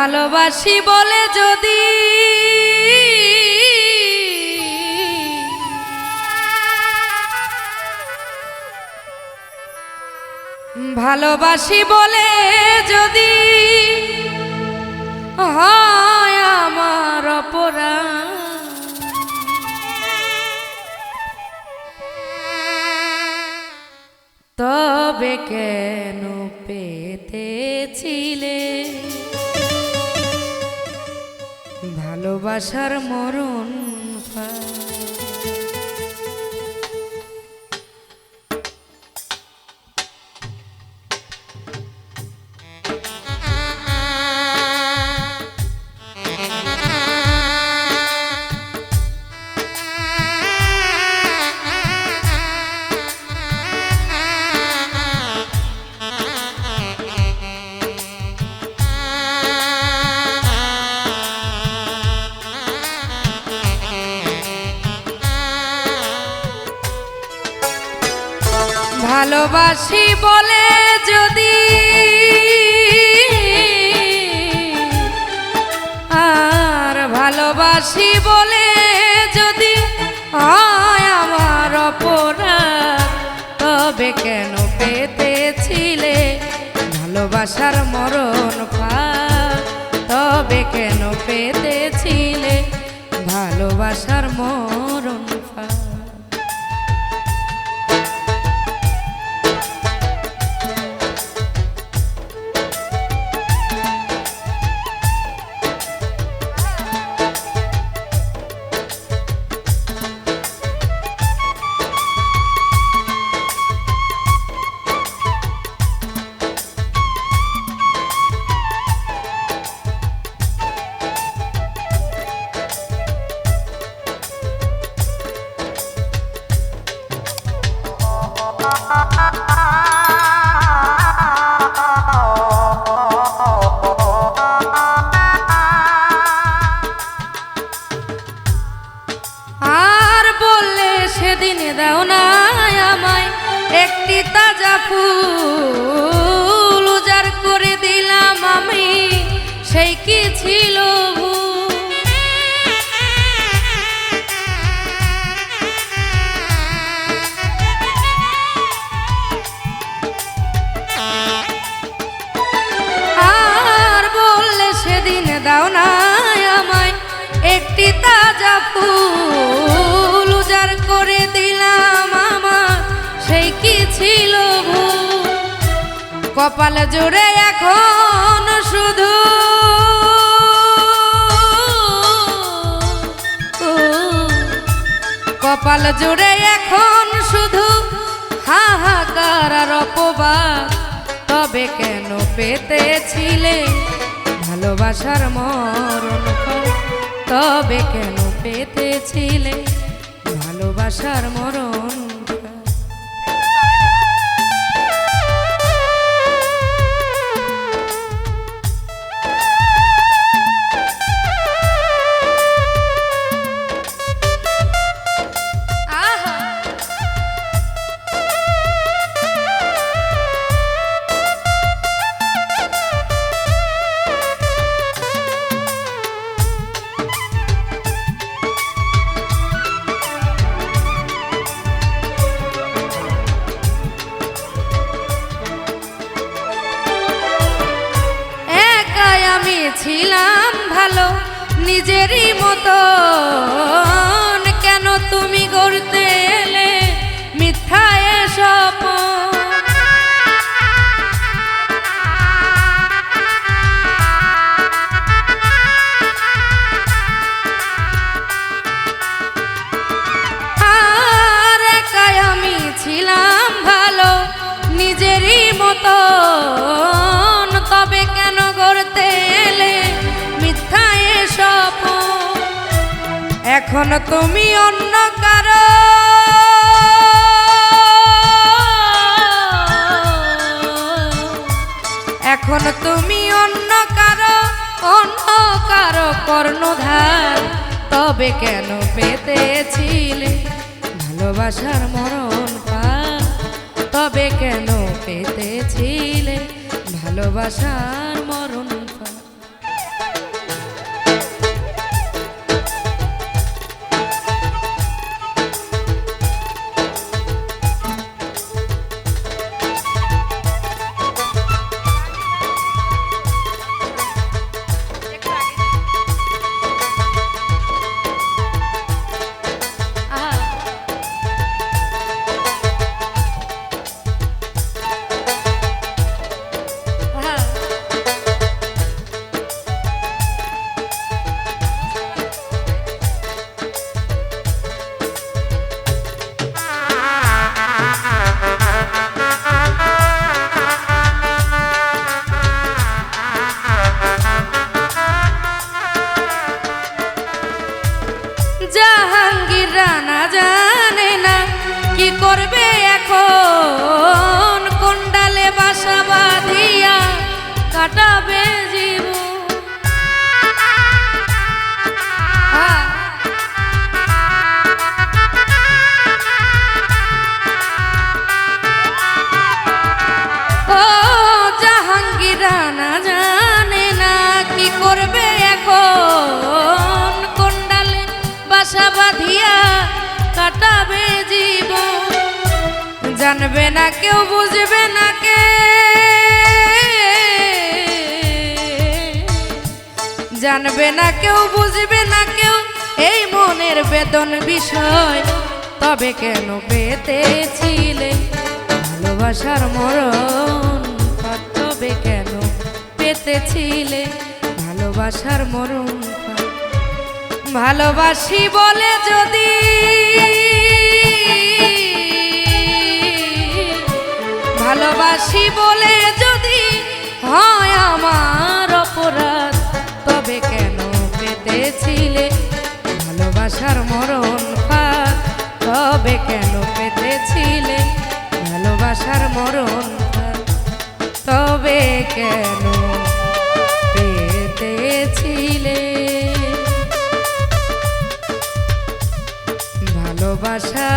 ভালোবাসি বলে যদি ভালোবাসি বলে যদি হয় আমার অপরাধ। তবে কেন পেতেছিলে ভালোবাসার মরণ ফাঁদ? ভালোবাসি বলে যদি আর ভালোবাসি বলে যদি হয় আমার অপরাধ তবে কেন পেতেছিলে ভালোবাসার দাও না আমায় একটি তাজা ফুল কপাল জুড়ে এখন শুধু কপাল জুড়ে এখন শুধু হাহাকার আর অপবাদ। তবে কেন পেতেছিলে ভালোবাসার মরণ তবে কেন পেতেছিলে ভালোবাসার মরণ ছিলাম ভালো নিজেরই মতো কেন তুমি গড়তে এলে মিথ্যা এসব আমি ছিলাম এখন তুমি অন্য কারও এখন তুমি অন্য কারও অন্য কারও কর্ণধার। তবে কেন পেতেছিলে ভালোবাসার মরণ তবে কেন পেতেছিলে ভালোবাসার জানবে না, কেউ বুঝবে না কে। জানবে না, কেউ বুঝবে না কেউ। এই মনের বেদন বিষয় তবে কেন পেতেছিলে? ভালোবাসার মরণ তবে কেন পেতেছিলে? ভালোবাসার মরণ ভালোবাসি বলে যদি তবে কেন পেতেছিলে ভালোবাসার মরণ? তবে কেন পেতেছিলে? ভালোবাসা